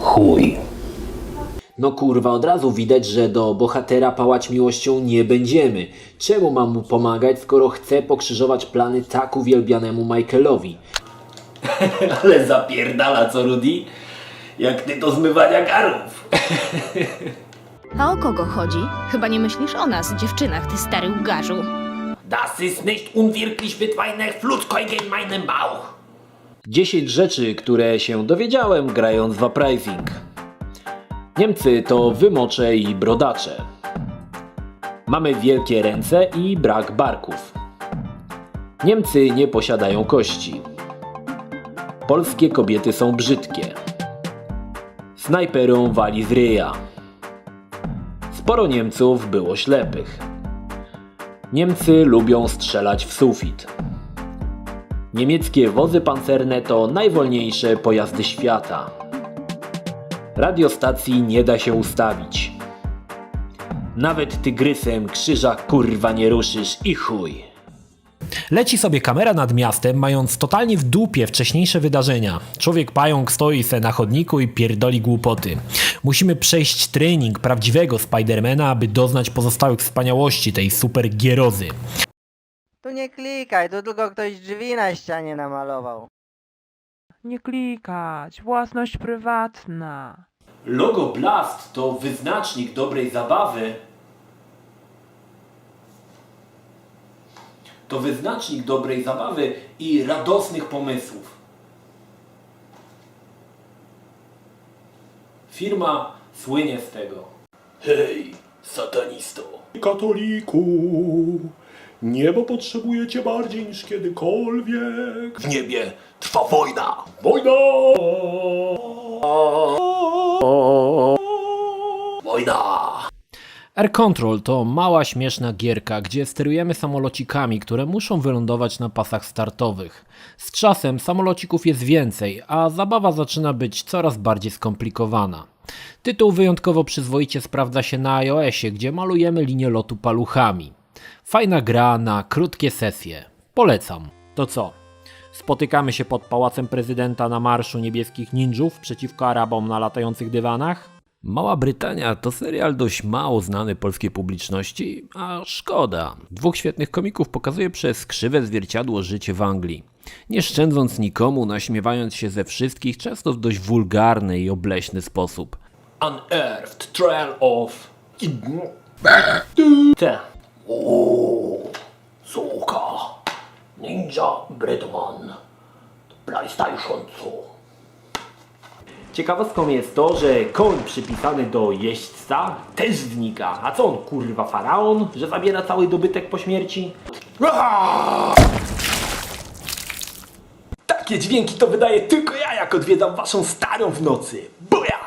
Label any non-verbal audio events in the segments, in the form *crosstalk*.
Chuj. No kurwa, od razu widać, że do bohatera pałać miłością nie będziemy. Czemu mam mu pomagać, skoro chcę pokrzyżować plany tak uwielbianemu Michaelowi? *laughs* Ale zapierdala co Rudy? Jak ty do zmywania garów. A o kogo chodzi? Chyba nie myślisz o nas, dziewczynach, ty stary łgarzu. Das ist nicht unwirklich mit meiner Flugzeuge in meinem Bauch. 10 rzeczy, które się dowiedziałem grając w Uprising. Niemcy to wymocze i brodacze. Mamy wielkie ręce i brak barków. Niemcy nie posiadają kości. Polskie kobiety są brzydkie. Snajperom wali z ryja. Sporo Niemców było ślepych. Niemcy lubią strzelać w sufit. Niemieckie wozy pancerne to najwolniejsze pojazdy świata. Radiostacji nie da się ustawić. Nawet tygrysem krzyża kurwa nie ruszysz i chuj. Leci sobie kamera nad miastem, mając totalnie w dupie wcześniejsze wydarzenia. Człowiek pająk stoi se na chodniku i pierdoli głupoty. Musimy przejść trening prawdziwego Spidermana, aby doznać pozostałych wspaniałości tej super gierozy. Tu nie klikaj, tu tylko ktoś drzwi na ścianie namalował. Nie klikać, własność prywatna. Logo Blast to wyznacznik dobrej zabawy. To wyznacznik dobrej zabawy i radosnych pomysłów. Firma słynie z tego. Hej, satanisto. Katoliku, niebo potrzebuje cię bardziej niż kiedykolwiek. W niebie trwa wojna. Wojna! Wojna! Air Control to mała śmieszna gierka, gdzie sterujemy samolocikami, które muszą wylądować na pasach startowych. Z czasem samolocików jest więcej, a zabawa zaczyna być coraz bardziej skomplikowana. Tytuł wyjątkowo przyzwoicie sprawdza się na iOSie, gdzie malujemy linię lotu paluchami. Fajna gra na krótkie sesje. Polecam. To co? Spotykamy się pod pałacem prezydenta na marszu niebieskich ninjów przeciwko Arabom na latających dywanach? Mała Brytania to serial dość mało znany polskiej publiczności, a szkoda. Dwóch świetnych komików pokazuje przez krzywe zwierciadło życie w Anglii. Nie szczędząc nikomu, naśmiewając się ze wszystkich, często w dość wulgarny i obleśny sposób. Unearthed Trail of... Te. Suka. Ninja Bredman. PlayStation 2. Ciekawostką jest to, że koń przypisany do jeźdźca też znika. A co on, kurwa, faraon, że zabiera cały dobytek po śmierci? Takie dźwięki to wydaje tylko ja, jak odwiedzam waszą starą w nocy. Buja!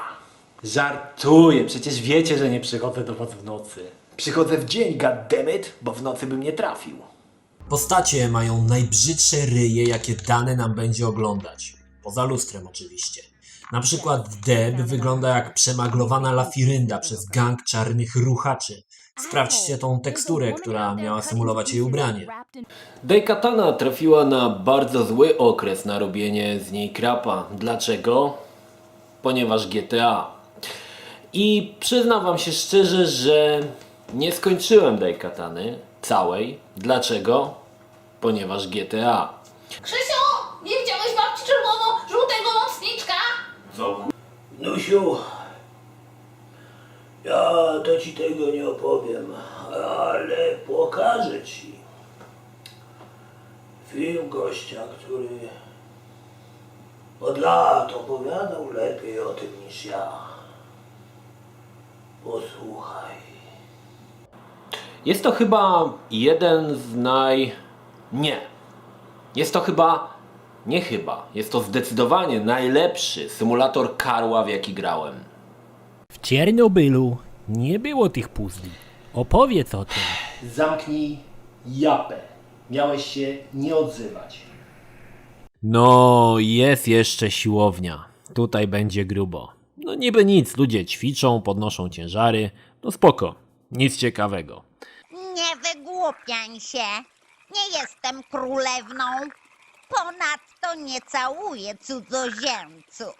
Żartuję, przecież wiecie, że nie przychodzę do was w nocy. Przychodzę w dzień, goddammit, bo w nocy bym nie trafił. Postacie mają najbrzydsze ryje, jakie dane nam będzie oglądać. Poza lustrem oczywiście. Na przykład Deb wygląda jak przemaglowana lafirynda przez gang czarnych ruchaczy. Sprawdźcie tą teksturę, która miała symulować jej ubranie. Daikatana trafiła na bardzo zły okres na robienie z niej krapa. Dlaczego? Ponieważ GTA. I przyznam wam się szczerze, że nie skończyłem Daikatany całej. Dlaczego? Ponieważ GTA. Krzysiu, Nusiu, ja to ci tego nie opowiem, ale pokażę ci film gościa, który od lat opowiadał lepiej o tym niż ja. Posłuchaj. Jest to chyba jeden z naj... Nie. Jest to chyba... Nie chyba. Jest to zdecydowanie najlepszy symulator karła, w jaki grałem. W Czernobylu nie było tych puzli. Opowiedz o tym. Zamknij japę. Miałeś się nie odzywać. No, jest jeszcze siłownia. Tutaj będzie grubo. No niby nic, ludzie ćwiczą, podnoszą ciężary. No spoko, nic ciekawego. Nie wygłupiaj się. Nie jestem królewną. Ponadto nie całuję cudzoziemców.